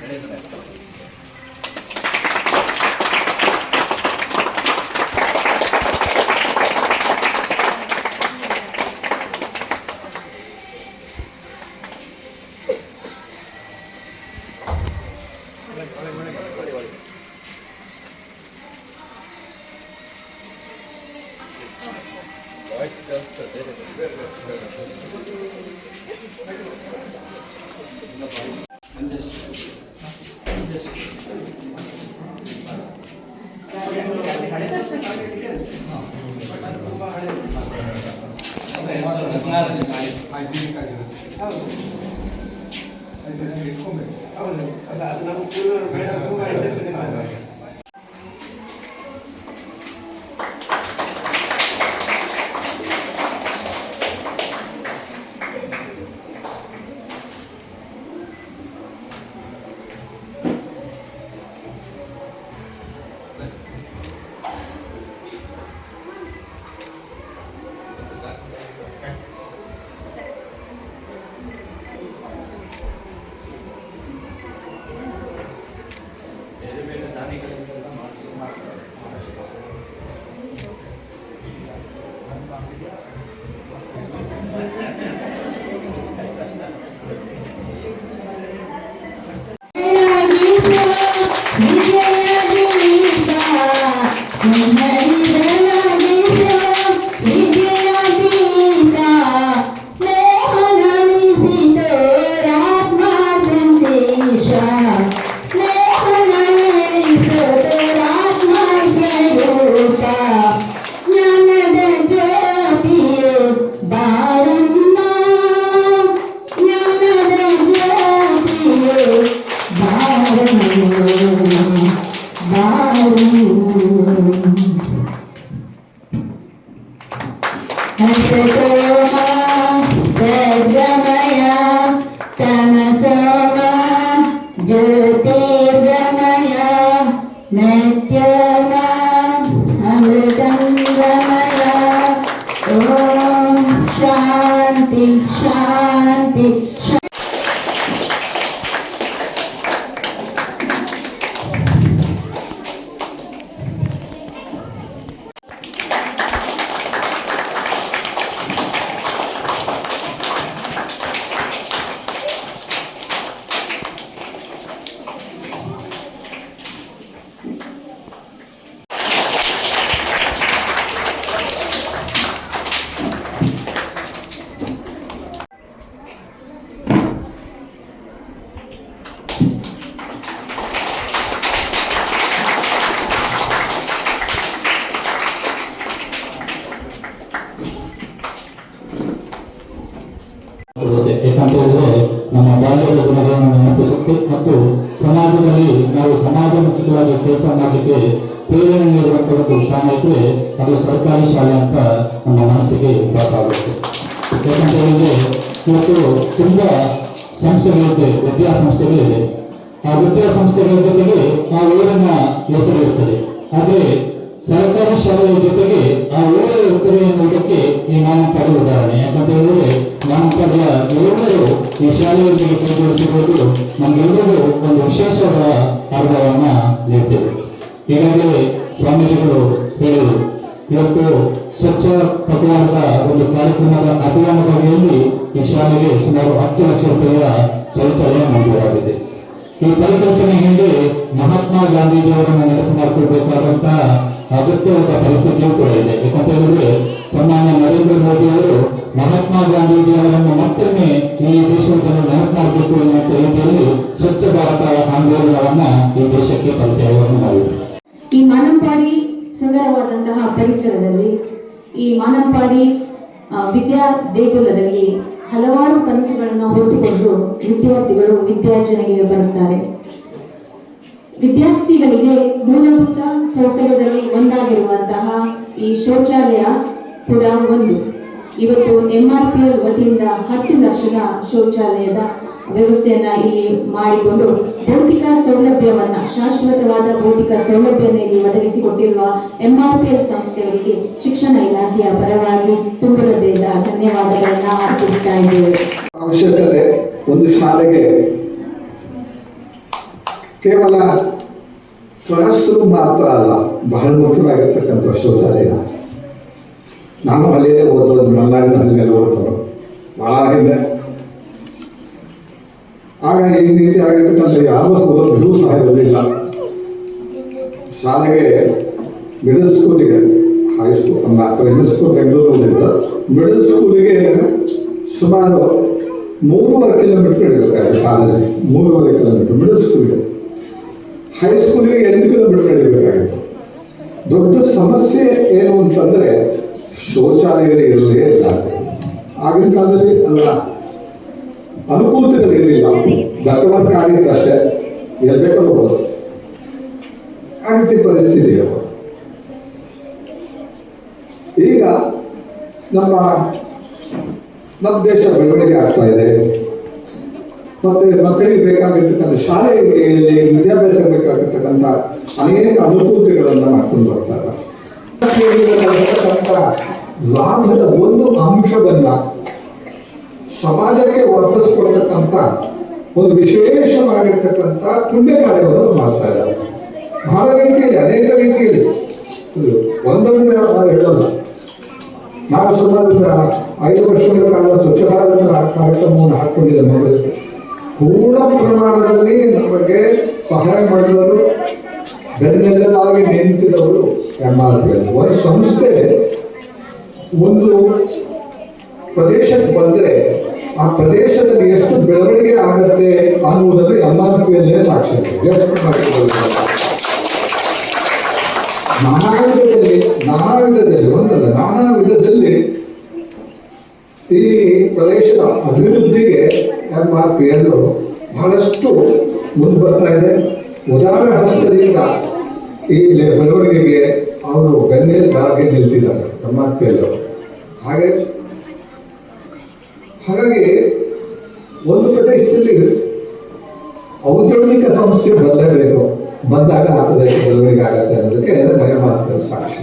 그래서 ಹೌದು ಅದು ನಮ್ಮ ಪೂರ್ವ ಬೇಡ ತುಂಬಾ ಇಂಟ್ರೆಸ್ಟ್ Thank you. ಯಾಕಂತ ಹೇಳಿದ್ರೆ ನಮ್ಮ ಬಾಲ್ಯದ ದಿನಗಳನ್ನು ನೆನಪಿಸುತ್ತೆ ಮತ್ತು ಸಮಾಜದಲ್ಲಿ ನಾವು ಸಮಾಜಮುಖಿತವಾಗಿ ಕೆಲಸ ಮಾಡಲಿಕ್ಕೆ ಪ್ರೇರಣೆ ನೀಡುವಂತಹ ಒಂದು ಸ್ಥಾನ ಇದ್ರೆ ಅದು ಸರ್ಕಾರಿ ಶಾಲೆ ಅಂತ ನಮ್ಮ ಮನಸ್ಸಿಗೆ ಭಾಸವಾಗುತ್ತೆ ಯಾಕಂತ ಹೇಳಿದ್ರೆ ಇವತ್ತು ತುಂಬಾ ಸಂಸ್ಥೆಗಳಿದೆ ವಿದ್ಯಾಸಂಸ್ಥೆಗಳಿದೆ ಆ ವಿದ್ಯಾಸಂಸ್ಥೆಗಳ ಜೊತೆಗೆ ಆ ಊರಿನ ಹೆಸರಿರುತ್ತದೆ. ಆದರೆ ಸರ್ಕಾರಿ ಶಾಲೆಯ ಜೊತೆಗೆ ಆ ಊರ ಇರುತ್ತದೆ ಎನ್ನುವುದಕ್ಕೆ ಈ ನಾಮಪದ ಉದಾಹರಣೆ. ಯಾಕಂತ ಹೇಳಿದ್ರೆ ನಾಮಪದ ಎಲ್ಲರೂ ಈ ಶಾಲೆಯೊಂದಿಗೆ ಕೈಜೋಡಿಸಿರುವುದು ನಮಗೆಲ್ಲರಿಗೂ ಒಂದು ವಿಶೇಷವಾದ ಅರ್ಥವನ್ನ ನೀಡ್ತೇವೆ. ಈಗಾಗಲೇ ಸ್ವಾಮೀಜಿಗಳು ಹೇಳಿದರು, ಇವತ್ತು ಸ್ವಚ್ಛ ಪಟುವಾರದ ಒಂದು ಕಾರ್ಯಕ್ರಮದ ಅಭಿಯಾನದ ಅಡಿಯಲ್ಲಿ ಈ ಶಾಲೆಗೆ ಸುಮಾರು ಹತ್ತು ಲಕ್ಷ ರೂಪಾಯಿಯ ಶೌಚಾಲಯ ಮಂಜೂರಾಗಿದೆ. ಈ ಪರಿಕಲ್ಪನೆ ಹಿಂದೆ ಮಹಾತ್ಮ ಗಾಂಧೀಜಿಯವರನ್ನು ನೆನಪು ಮಾಡಿಕೊಳ್ಬೇಕಾದಂತಹ ಅಗತ್ಯವಾದ ಪರಿಸ್ಥಿತಿಯೂ ಕೂಡ ಇದೆ. ಯಾಕಂತ ಹೇಳಿದ್ರೆ ಸನ್ಮಾನ್ಯ ನರೇಂದ್ರ ಮೋದಿ ಅವರು ಮಹಾತ್ಮ ಗಾಂಧೀಜಿಯವರನ್ನು ಮತ್ತೊಮ್ಮೆ ಈ ದೇಶವನ್ನು ನೆನಪು ಮಾಡಬೇಕು ಎನ್ನುವಂತ ರೀತಿಯಲ್ಲಿ ಸ್ವಚ್ಛ ಭಾರತ ಆಂದೋಲನವನ್ನ ಈ ದೇಶಕ್ಕೆ ಪರಿಚಯವನ್ನು ಮಾಡಿದರು. ಈ ಮಾನಂಪಾಡಿ ಸುಂದರವಾದಂತಹ ಪರಿಸರದಲ್ಲಿ ಈ ಮಾನಂಪಾಡಿ ವಿದ್ಯಾ ದೇಗುಲದಲ್ಲಿ ಹಲವಾರು ಕನಸುಗಳನ್ನು ಹೊತ್ತುಕೊಂಡು ವಿದ್ಯಾರ್ಥಿಗಳು ವಿದ್ಯಾರ್ಜನೆಗೆ ಬರುತ್ತಾರೆ. ವಿದ್ಯಾರ್ಥಿಗಳಿಗೆ ಮೂಲಭೂತ ಸೌಕರ್ಯದಲ್ಲಿ ಒಂದಾಗಿರುವಂತಹ ಈ ಶೌಚಾಲಯ ಕೂಡ ಒಂದು. ಇವತ್ತು ಎಂಆರ್ಪಿಎಲ್ ವತಿಯಿಂದ ಹತ್ತು ಲಕ್ಷದ ಶೌಚಾಲಯದ ವ್ಯವಸ್ಥೆಯನ್ನ ಇಲ್ಲಿ ಮಾಡಿಕೊಂಡು ಭೌತಿಕ ಸೌಲಭ್ಯವನ್ನ, ಶಾಶ್ವತವಾದ ಭೌತಿಕ ಸೌಲಭ್ಯವನ್ನು ಇಲ್ಲಿ ಒದಗಿಸಿಕೊಟ್ಟಿರುವ ಎಂಆರ್ಪಿಎಲ್ ಸಂಸ್ಥೆಯವರಿಗೆ ಶಿಕ್ಷಣ ಇಲಾಖೆಯ ಪರವಾಗಿ ತುಂಬಲದಿಂದ ಧನ್ಯವಾದಗಳನ್ನ ಅರ್ಪಿಸ್ತಾ ಇದ್ದೇವೆ. ಒಂದು ಶಾಲೆಗೆ ಕೇವಲ ಕ್ಲಾಸ್ ರೂಮ್ ಮಾತ್ರ ಅಲ್ಲ, ಬಹಳ ಮುಖ್ಯವಾಗಿರ್ತಕ್ಕಂಥ ಶೌಚಾಲಯ. ನಾನು ಅಲ್ಲಿಯೇ ಓದೋದು ಮಲ್ನಾಡಿನಲ್ಲೆಲ್ಲ ಓದೋದು, ಬಹಳ ಹಿಂದೆ. ಆಗ ಈ ರೀತಿ ಆಗಿರ್ತಕ್ಕಂಥ ಯಾವ ಸೌಲಭ್ಯವೂ ಸಹ ಇರಲಿಲ್ಲ ಶಾಲೆಗೆ ಮಿಡಲ್ ಸ್ಕೂಲಿಗೆ ಹೈಸ್ಕೂಲ್ ಮಿಡಲ್ ಸ್ಕೂಲ್ ಬೆಂಗಳೂರಿನಿಂದ ಮಿಡಲ್ ಸ್ಕೂಲಿಗೆ ಸುಮಾರು ಮೂರುವರೆ ಕಿಲೋಮೀಟರ್ ಇರಬೇಕಾಗುತ್ತೆ ಶಾಲೆಯಲ್ಲಿ. ಮೂರುವರೆ ಕಿಲೋಮೀಟರ್ ಮಿಡಲ್ ಸ್ಕೂಲಿಗೆ ಹೈಸ್ಕೂಲಿಗೆ ಎಂಟು ಕಿಲೋಮೀಟರ್ ಇಡಬೇಕಾಗಿತ್ತು ದೊಡ್ಡ ಸಮಸ್ಯೆ ಏನು ಅಂತಂದ್ರೆ ಶೌಚಾಲಯಗಳು ಇರಲೇ ಇಲ್ಲ. ಆಗಿನ ಕಾಲದಲ್ಲಿ ಅಲ್ಲ. ಅನುಕೂಲತೆಗಳು ಇರಲಿಲ್ಲ ದಟ್ಟವಾದ ಆಗಿತ್ತು ಅಷ್ಟೇ. ಎಲ್ಲಿ ಬೇಕಾದ್ರೂ ಹೋಗೋದು ಆ ಪರಿಸ್ಥಿತಿ ಈಗ ನಮ್ಮ ನಮ್ಮ ದೇಶ ಬೆಳವಣಿಗೆ ಆಗ್ತಾ ಇದೆ. ಮತ್ತೆ ಮಕ್ಕಳಿಗೆ ಬೇಕಾಗಿರ್ತಕ್ಕಂಥ ಶಾಲೆಯಲ್ಲಿ ವಿದ್ಯಾಭ್ಯಾಸ ಬೇಕಾಗಿರ್ತಕ್ಕಂಥ ಅನೇಕ ಅನುಕೂಲತೆಗಳನ್ನು ಮಾಡ್ಕೊಂಡು ಬರ್ತಾರೆ ಲಾಭದ ಒಂದು ಅಂಶವನ್ನ ಸಮಾಜಕ್ಕೆ ವರ್ತಿಸಿಕೊಡ್ತಕ್ಕಂಥ ಒಂದು ವಿಶೇಷವಾಗಿರ್ತಕ್ಕಂಥ ಪುಣ್ಯ ಕಾರ್ಯವನ್ನು ಮಾಡ್ತಾ ಇದ್ದಾರೆ. ಬಹಳ ರೀತಿಯಲ್ಲಿ, ಅನೇಕ ರೀತಿಯಲ್ಲಿ. ಒಂದೊಂದು ನಾವು ನಾವು ಸುಮಾರು ಐದು ವರ್ಷಗಳ ಕಾಲ ಸ್ವಚ್ಛ ಭಾರತ ಕಾರ್ಯಕ್ರಮವನ್ನು ಹಾಕೊಂಡಿದ್ದೆ ಮೊದಲು. ಪೂರ್ಣ ಪ್ರಮಾಣದಲ್ಲಿ ನಮಗೆ ಸಹಾಯ ಮಾಡಿದವರು ಬೆನ್ನೆಲ್ಲದಾಗಿ ನಿಂತಿದವರು ಎಂ ಆರ್ ಪಿ ಒಂದು ಸಂಸ್ಥೆ, ಒಂದು ಪ್ರದೇಶಕ್ಕೆ ಬಂದರೆ ಆ ಪ್ರದೇಶದಲ್ಲಿ ಎಷ್ಟು ಬೆಳವಣಿಗೆ ಆಗುತ್ತೆ ಅನ್ನುವುದನ್ನು ಎಂ ಆರ್ ಸಾಕ್ಷಿ ನಾನಾ ವಿಧದಲ್ಲಿ ನಾನಾ ವಿಧದಲ್ಲಿ ಒಂದಲ್ಲ ನಾನಾ ವಿಧದಲ್ಲಿ ಈ ಪ್ರದೇಶದ ಅಭಿವೃದ್ಧಿಗೆ ಎಂ ಆರ್ ಪಿ ಎಲ್ಲು ಬಹಳಷ್ಟು ಮುಂದೆ ಬರ್ತಾ ಇದೆ. ಉದಾರ ಹಸ್ತದಿಂದ ಈ ಲೆ- ಬೆಳವಣಿಗೆಗೆ ಅವರು ಬೆನ್ನೆಲುಬಾಗಿ ನಿಲ್ತಿದ್ದಾರೆ ಎಂ ಆರ್ ಪಿ ಎಲ್ಲರು ಹಾಗೆ ಹಾಗಾಗಿ ಒಂದು ಪ್ರದೇಶದಲ್ಲಿ ಔದ್ಯೋಗಿಕ ಸಂಸ್ಥೆ ಬರಲೇಬೇಕು ಬಂದಾಗ ಆ ಪ್ರದೇಶ ಬೆಳವಣಿಗೆ ಆಗತ್ತೆ ಅನ್ನೋದಕ್ಕೆ ಭಯ ಮಾಡ್ತಾರೆ ಸಾಕ್ಷಿ.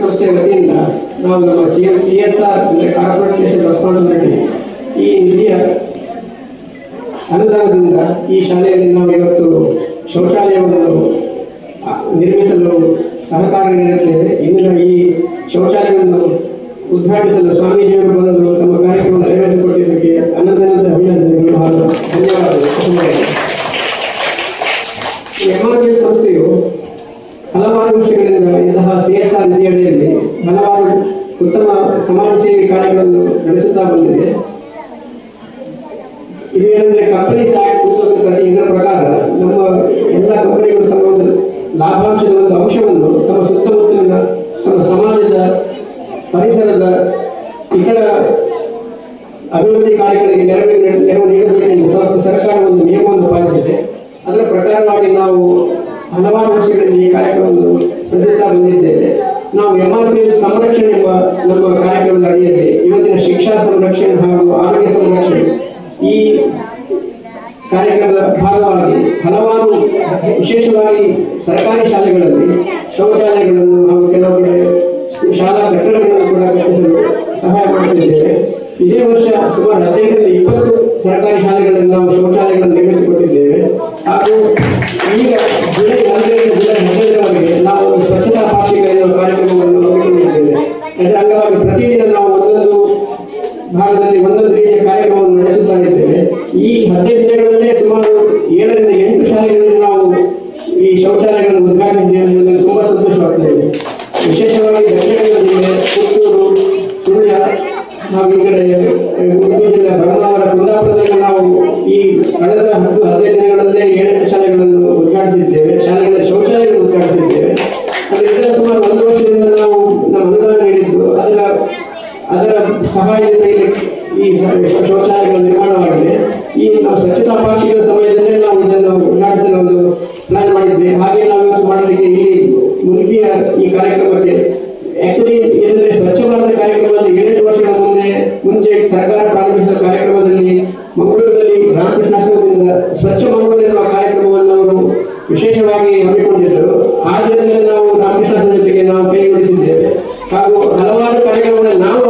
ಸಂಸ್ಥೆಯ ವತಿಯಿಂದ ನಾವು ನಮ್ಮ C S C S R corporate responsibility ಈ ನಿಧಿಯ ಅನುದಾನದಿಂದ ಈ ಶಾಲೆಯಲ್ಲಿ ನಾವು ಇವತ್ತು ಶೌಚಾಲಯವನ್ನು ನಿರ್ಮಿಸಲು ಸಹಕಾರ ನೀಡುತ್ತೇವೆ. ಇಂದಿನ ಈ ಶೌಚಾಲಯವನ್ನು ಉದ್ಘಾಟಿಸಲು ಸ್ವಾಮೀಜಿಯವರು ಉತ್ತಮ ಸಮಾಜ ಸೇವೆ ಕಾರ್ಯಗಳನ್ನು ನಡೆಸುತ್ತಾ ಬಂದಿದೆ. ಇದು ಏನಂದ್ರೆ ಕಂಪನಿ ಪ್ರತಿ ಇದರ ಪ್ರಕಾರ ನಮ್ಮ ಎಲ್ಲ ಕಂಪನಿಗಳು ತಮ್ಮ ಒಂದು ಲಾಭಾಂಶದ ಒಂದು ಅಂಶವನ್ನು ತಮ್ಮ ಸುತ್ತಮುತ್ತಲಿನ ತಮ್ಮ ಸಮಾಜದ ಪರಿಸರದ ಇತರ ಅಭಿವೃದ್ಧಿ ಕಾರ್ಯಗಳಿಗೆ ನೆರವು ನೆರವು ನೀಡಬೇಕೆಂದು ಸಂಸ್ಥೆ ಸರ್ಕಾರ ಒಂದು ನಿಯಮವನ್ನು ಪಾಲಿಸಿದೆ. ಅದರ ಪ್ರಕಾರವಾಗಿ ನಾವು ಹಲವಾರು ವರ್ಷಗಳಲ್ಲಿ ಈ ಕಾರ್ಯಕ್ರಮವನ್ನು ನಡೆಸುತ್ತಾ ಬಂದಿದ್ದೇವೆ. ನಾವು ಎಂ ಆರ್ ಸಂರಕ್ಷಣೆ ಎಂಬ ನಮ್ಮ ಕಾರ್ಯಕ್ರಮದ ಅಡಿಯಲ್ಲಿ ಇವತ್ತಿನ ಶಿಕ್ಷಾ ಸಂರಕ್ಷಣೆ ಹಾಗೂ ಆರೋಗ್ಯ ಸಂರಕ್ಷಣೆ ಈ ಕಾರ್ಯಕ್ರಮದ ಭಾಗವಾಗಿ ಹಲವಾರು ವಿಶೇಷವಾಗಿ ಸರ್ಕಾರಿ ಶಾಲೆಗಳಲ್ಲಿ ಶೌಚಾಲಯಗಳನ್ನು ಹಾಗೂ ಕೆಲವು ಕಡೆ ಶಾಲಾ ಕಟ್ಟಡಗಳನ್ನು ಕೂಡ ಕಟ್ಟಿಸಲು ಸಹಾಯ ಮಾಡುತ್ತಿದ್ದೇವೆ. ಇದೇ ವರ್ಷ ಸುಮಾರು ಹದಿನೈದರಿಂದ ಇಪ್ಪತ್ತು ಸರ್ಕಾರಿ ಶಾಲೆಗಳಲ್ಲಿ ನಾವು ಶೌಚಾಲಯಗಳನ್ನು ನಿರ್ಮಿಸಿಕೊಟ್ಟಿದ್ದೇವೆ. ಹಾಗೂ ಈಗ ಜುಲೈ ಒಂದರಿಂದ ಜುಲೈ ಹದಿನೈದರವರೆಗೆ ಹಾಗೂ ಈ ಕಡೆ ಉಡುಪಿ ಜಿಲ್ಲೆ ಕುಂದಾಪುರದಲ್ಲಿ ನಾವು ಈ ಕಳೆದ ಹತ್ತು ಹದಿನೈದು ದಿನಗಳಲ್ಲೇ ಏಳೆಂಟು ಶಾಲೆಗಳನ್ನು ಉದ್ಘಾಟಿಸಿದ್ದೇವೆ, ಶಾಲೆಗಳ ಶೌಚಾಲಯಗಳನ್ನು ಉದ್ಘಾಟಿಸಿದ್ದೇವೆ. ಅದರಿಂದ ಸುಮಾರು ಒಂದು ವರ್ಷದಿಂದ ನಾವು ನಮ್ಮ ಅನುದಾನ ನೀಡಿದ್ದು. ಅದರ ಅದರ ಸಹಾಯದಿಂದ ಈ ಶೌಚಾಲಯಗಳ ನಿರ್ಮಾಣವಾಗಿದೆ ಈ ನಾವು ಸ್ವಚ್ಛತಾ ಪಾಕ್ಷಿಕ ಸಮಯದಲ್ಲೇ ನಾವು ಇದನ್ನು ಉದ್ಘಾಟಿಸಲು ಒಂದು ಪ್ಲಾನ್ ಮಾಡಿದ್ವಿ ಹಾಗೆ ನಾವು ಇವತ್ತು ಮಾಡಲಿಕ್ಕೆ ಇಲ್ಲಿ ಮುಲ್ಕಿಯ ಈ ಕಾರ್ಯಕ್ರಮಕ್ಕೆ ಆಕ್ಚುಲಿ ಏನಂದ್ರೆ ಸ್ವಚ್ಛ ಭಾರತ ಕಾರ್ಯಕ್ರಮದಲ್ಲಿ ಏಳೆಂಟು ವರ್ಷಗಳ ಮುಂದೆ ಮುಂಚೆ ಸರ್ಕಾರ ಪ್ರಾರಂಭಿಸಿದ ಕಾರ್ಯಕ್ರಮದಲ್ಲಿ ಮಂಗಳೂರಿನಲ್ಲಿ ರಾಮಕೃಷ್ಣಾಶ್ರಮದಿಂದ ಸ್ವಚ್ಛ ಮಂಗಳೂರು ಎನ್ನುವ ಕಾರ್ಯಕ್ರಮವನ್ನು ಅವರು ವಿಶೇಷವಾಗಿ ಹಮ್ಮಿಕೊಂಡಿದ್ದರು. ಆದ್ದರಿಂದ ನಾವು ರಾಮಕೃಷ್ಣ ಜೊತೆಗೆ ನಾವು ಕೈಗೊಳಿಸಿದ್ದೇವೆ ಹಾಗೂ ಹಲವಾರು ಕಾರ್ಯಕ್ರಮಗಳನ್ನು ನಾವು